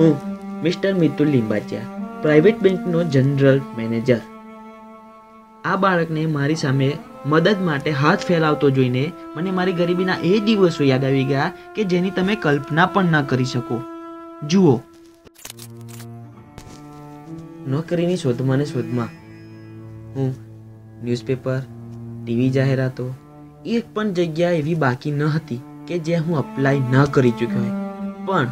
હું, mister Mitul Limbachiya, private બેંકનો general manager. આ બાળકને મારી સામે મદદ માટે હાથ ફેલાવતો જોઈને મને મારી ગરીબીના એ દિવસો યાદ આવી ગયા કે જેની તમે કલ્પના પણ ન કરી શકો. જુઓ. નોકરીની શોધમાં ને શોધમાં. હું, ન્યૂઝપેપર, ટીવી જાહેરાતો એક પણ જગ્યા એવી બાકી ન હતી કે જે હું અપ્લાય ન કરી ચૂક્યો હોય. પણ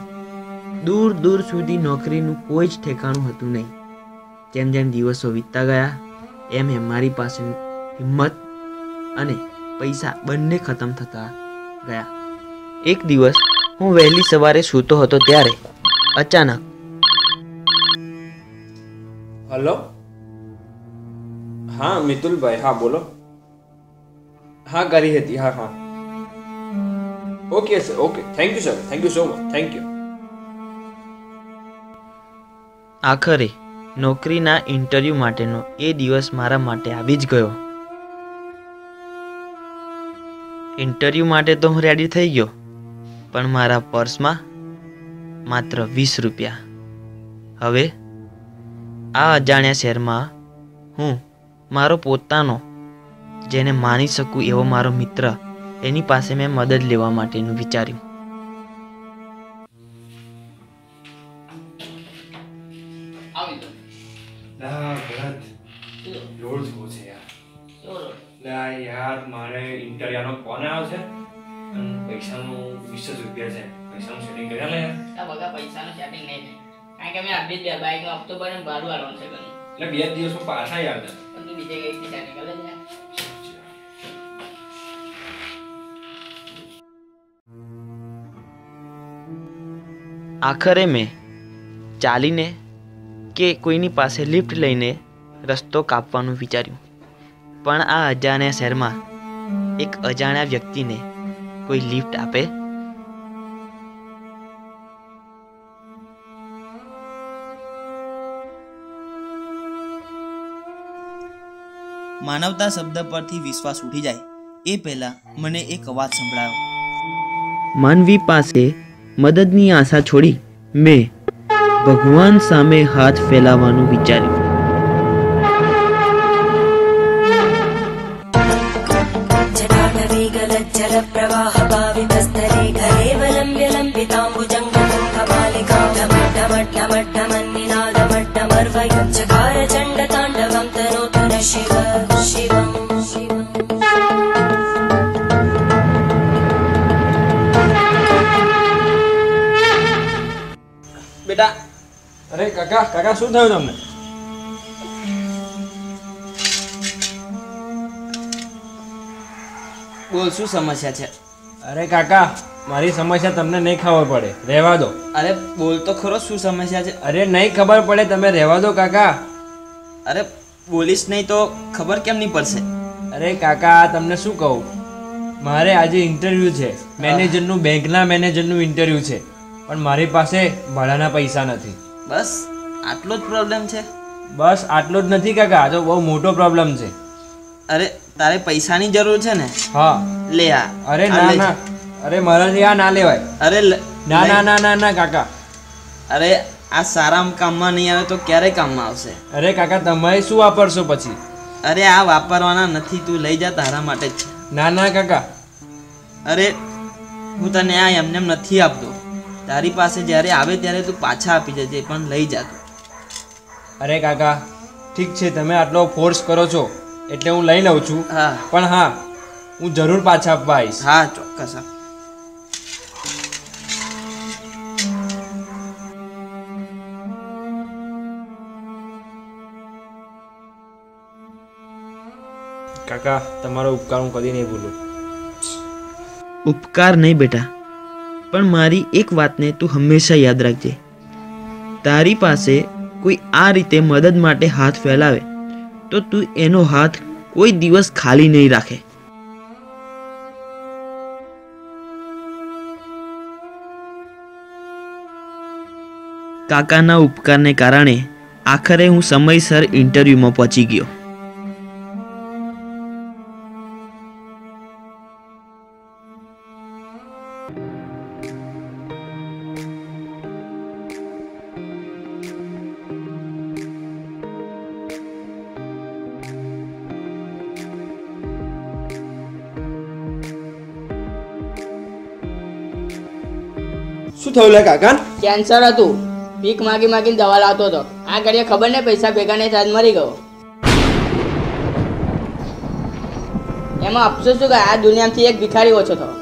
દૂર દૂર સુધી નોકરીનું કોઈ જ ઠેકાણું હતું નહીં. જેમ જેમ દિવસો વીતતા ગયા, એમ એમ મારી પાસે હિંમત અને પૈસા બંને ખતમ થતા ગયા. એક દિવસ હું વહેલી સવારે સૂતો હતો ત્યારે અચાનક હલો? હા, મિતુલભાઈ, હા, બોલો. હા કરી હતી, હા હા. Okay sir okay thank you sir thank you so much thank you આખરે નોકરીના ઇન્ટરવ્યૂ માટેનો એ દિવસ મારા માટે આવી જ ગયો. ઇન્ટરવ્યૂ માટે તો હું રેડી થઈ ગયો, પણ મારા પર્સમાં માત્ર વીસ રૂપિયા. હવે આ અજાણ્યા શહેરમાં હું મારો પોતાનો, જેને માની શકું એવો મારો મિત્ર એની પાસે મેં મદદ લેવા માટેનું વિચાર્યું. ના ભરત રોડ જોવો છે યાર. લા યાર મારે ઇન્ટરવ્યુનો ફોન આવ્યો છે. અને પૈસાનું વીસ રૂપિયા છે. પૈસાનું સેટિંગ કર્યા લે યાર. આ બધા પૈસાનું સેટિંગ નહીં થાય. કારણ કે મેં આપી બે બાઈક નો હપ્તો ભરીને ભાડું આલવાનું છે ઘરનું એટલે બે દિવસમાં પાછા યાર પણ બીજે કઈ સેટિંગ કરે લે આખરે મેં ચાલીને કે કોઈની પાસે લિફ્ટ લઈને રસ્તો કાપવાનું વિચાર્યું. પણ આ અજાણ્યા શહેરમાં એક અજાણ્યા વ્યક્તિને કોઈ લિફ્ટ આપે? માનવતા શબ્દ પરથી વિશ્વાસ ઉઠી જાય. એ પહેલા મને એક અવાજ સંભળાયો માનવી પાસે મદદની આશા છોડી મેં ભગવાન સામે હાથ ફેલાવવાનું વિચાર્યું बेटा અરે કાકા કાકા શું થયું તમને? બોલ શું સમસ્યા છે? અરે કાકા મારી સમસ્યા તમને નહીં ખબર પડે. રહેવા દો. અરે બોલ તો ખરો શું સમસ્યા છે? અરે નહીં ખબર પડે તમે રહેવા દો કાકા. અરે બોલીશ નહીં તો ખબર કેમ નહીં પડશે? અરે કાકા તમને શું કહું? મારે આજે ઇન્ટરવ્યૂ છે. મેનેજરનું બેંકના મેનેજરનું ઇન્ટરવ્યૂ છે. પણ મારી પાસે ભાડાના પૈસા નથી. બસ આટલો જ પ્રોબ્લેમ છે? બસ આટલો જ નથી કાકા આ તો બહુ મોટો પ્રોબ્લેમ છે. અરે તારે પૈસાની જરૂર છે ને? હા. લે આ અરે ના ના. અરે મારાથી આ ના લેવાય. અરે ના ના ના ના ના કાકા. અરે આ સારા કામમાં નહીં આવે તો ક્યારે કામમાં આવશે? અરે કાકા તમે શું વાપરશો પછી? અરે આ વાપરવાના નથી તું લઈ જા તારા માટે જ ના ના કાકા. અરે હું તને આ એમને નથી આપતો. તારી પાસે જ્યારે આવે ત્યારે તું પાછા આપી જજે પણ લઈ જા તું. અરે કાકા ઠીક છે તમે આટલો ફોર્સ કરો છો એટલે હું લઈ લઉં છું. હા. પણ હા હું જરૂર પાછા આપવા આવીશ. હા ચોક્કસ હા. કાકા તમારો ઉપકાર હું કદી નહીં ભૂલું. ઉપકાર નહીં બેટા. પણ મારી એક વાતને તું હંમેશા યાદ રાખજે. તારી પાસે કોઈ આ રીતે મદદ માટે હાથ ફેલાવે, તો તું એનો હાથ કોઈ દિવસ ખાલી નહીં રાખે. કાકાના ઉપકારને કારણે આખરે હું સમયસર ઇન્ટરવ્યૂમાં પહોંચી ગયો. શું થયું લે કાકા? કેન્સર હતું. ભીખ માગી માગીને દવા લાવતો હતો. આ ઘડીએ ખબર ને પૈસા ભેગા નહીં થાય મરી ગયો. એમાં અફસોસ શું કે આ દુનિયામાંથી એક ભિખારી ઓછો થયો.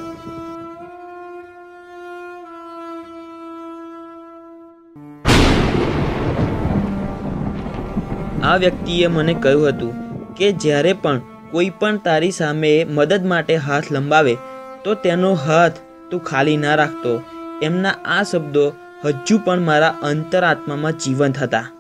આ વ્યક્તિએ મને કહ્યું હતું કે જ્યારે પણ કોઈ પણ તારી સામે મદદ માટે હાથ લંબાવે તો તેનો હાથ તું ખાલી ના રાખતો. એમના આ શબ્દો હજુ પણ મારા અંતરાત્મામાં જીવંત હતા.